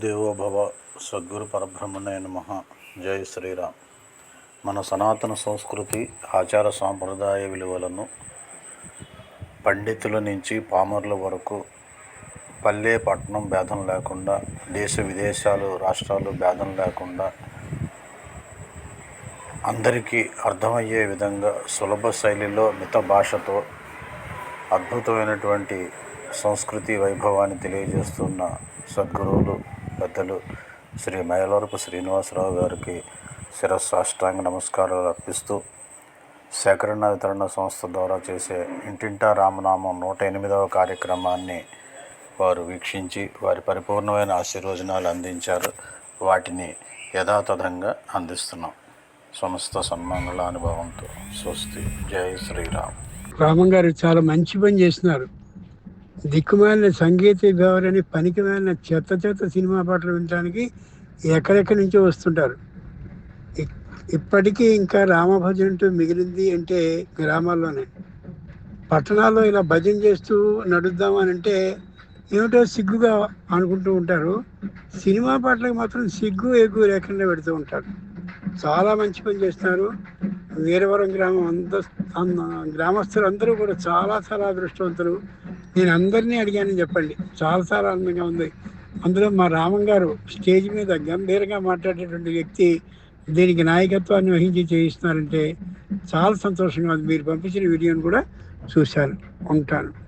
దేవోభవ సద్గురు పరబ్రహ్మణే నమ. జై శ్రీరామ్. మన సనాతన సంస్కృతి ఆచార సాంప్రదాయ విలువలను పండితుల నుంచి పామరుల వరకు పల్లె పట్టణం భేదం లేకుండా దేశ విదేశాలు రాష్ట్రాలు భేదం లేకుండా అందరికీ అర్థమయ్యే విధంగా సులభ శైలిలో మిత భాషతో అద్భుతమైనటువంటి సంస్కృతి వైభవాన్ని తెలియజేస్తున్న సద్గురువులు పెద్దలు శ్రీ మైలవరపు శ్రీనివాసరావు గారికి శిరస్సాష్టాంగ నమస్కారాలు అర్పిస్తూ సేకరణ వితరణ సంస్థ ద్వారా చేసే ఇంటింటా రామనామం నూట ఎనిమిదవ కార్యక్రమాన్ని వారు వీక్షించి వారి పరిపూర్ణమైన ఆశీర్వచనాలు అందించారు. వాటిని యథాతథంగా అందిస్తున్నాం. సమస్త సన్మంగళ అనుభవంతో స్వస్తి. జై శ్రీరామ్. రామన్ గారు చాలా మంచి పని చేస్తున్నారు. దిక్కుమాలిన సంగీత విభావరని పనికిమాలిన చెత్త చెత్త సినిమా పాటలు వినడానికి ఎక్కడెక్కడి నుంచో వస్తుంటారు. ఇ- ఇప్పటికీ ఇంకా రామభజనంటూ మిగిలింది అంటే గ్రామాల్లోనే. పట్టణాల్లో ఇలా భజన చేస్తూ నడుద్దాం అని అంటే ఏమిటో సిగ్గుగా అనుకుంటూ ఉంటారు. సినిమా పాటలకు మాత్రం సిగ్గు ఎగ్గు లేకుండా పెడుతూ ఉంటారు. చాలా మంచి పని చేస్తున్నారు వీరవరం గ్రామం అంద అన్న- గ్రామస్తులు అందరూ కూడా చాలా చాలా అదృష్టవంతులు. నేను అందరినీ అడిగానని చెప్పండి. చాలా చాలా ఆనందంగా ఉంది. అందులో మా రామం గారు స్టేజ్ మీద గంభీరంగా మాట్లాడేటువంటి వ్యక్తి దీనికి నాయకత్వాన్ని వహించి చేయిస్తున్నారంటే చాలా సంతోషంగా ఉంది. మీరు పంపించిన వీడియోని కూడా చూశాను. ఉంటాను.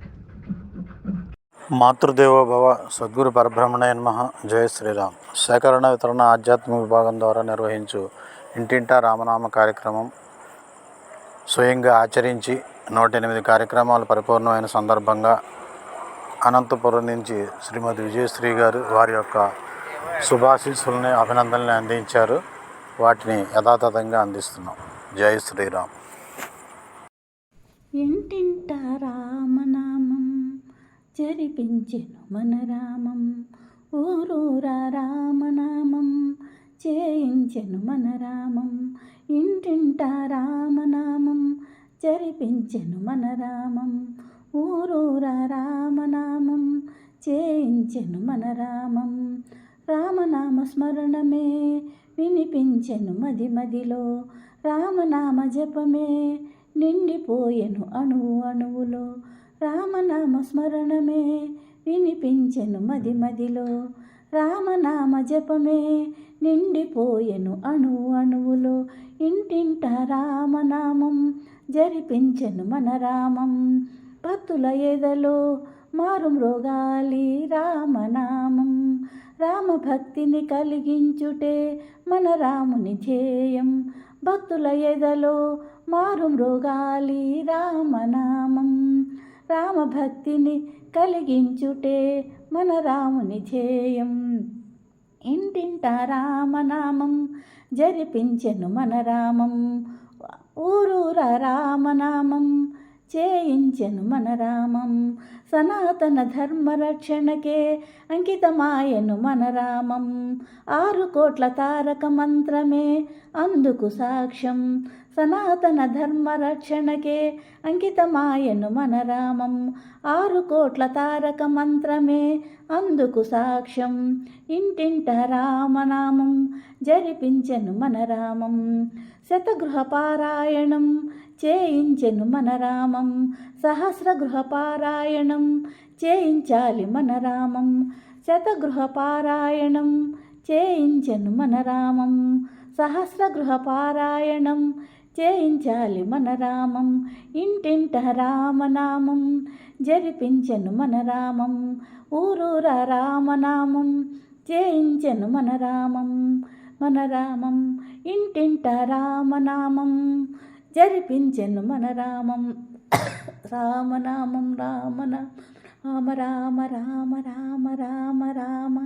మాతృదేవోభవ సద్గురు పరబ్రహ్మణయ నమ. జయ శ్రీరామ్. సేకరణ వితరణ ఆధ్యాత్మిక విభాగం ద్వారా నిర్వహించు ఇంటింటా రామనామ కార్యక్రమం స్వయంగా ఆచరించి నూట ఎనిమిది కార్యక్రమాలు పరిపూర్ణమైన సందర్భంగా అనంతపురం నుంచి శ్రీమతి విజయశ్రీ గారు వారి యొక్క శుభాశీస్సులని అభినందనల్ని అందించారు. వాటిని యథాతథంగా అందిస్తున్నాం. జై శ్రీరామ్. ఇంటింట రామనామం జరిపించెను మన రామం ఊరూరా రామనామం చేయించెను మన రామం ఇంటింట రామనామం జరిపించెను మన రామం. ఊరూర రామనామం చేయించెను మన రామం. రామనామ స్మరణమే వినిపించెను మది మదిలో. రామనామ జపమే నిండిపోయెను అణువు అణువులో. రామనామ స్మరణమే వినిపించెను మది మదిలో. రామనామ జపమే నిండిపోయెను అణు అణువులో. ఇంటింట రామనామం జరిపించెను మన రామం. పత్తుల ఎదలో మారు మృగాలి రామనామం. రామభక్తిని కలిగించుటే మన రాముని ధ్యేయం. భక్తుల ఎదలో మారు మృగాలి రామనామం. రామభక్తిని కలిగించుటే మన రాముని ధ్యేయం. ఇంటింట రామనామం జరిపించెను మన రామం. ఊరూర రామనామం చేయించెను మన రామం. సనాతన ధర్మ రక్షణకే అంకితమాయను మన రామం. ఆరు కోట్ల తారక మంత్రమే అందుకు సాక్ష్యం. సనాతన ధర్మ రక్షణకే అంకితమాయను మన రామం. ఆరు కోట్ల తారక మంత్రమే అందుకు సాక్ష్యం. ఇంటింట రామనామం జరిపించెను మన రామం. శతగృహ పారాయణం చేయించెను మన రామం. సహస్ర పారాయణం చేయించాలి మన రామం. శతగృహ పారాయణం చేయించెను మన రామం. సహస్ర పారాయణం చేయించాలి మన రామం ఇంటింట రామనామం జరిపించెను మన రామం ఊరూర రామనామం చేయించెను మన రామం మన రామం ఇంటింట రామనామం జరిపించెను మన రామం. రామనామం రామనామ రామ రామ రామ రామ రామ రామ.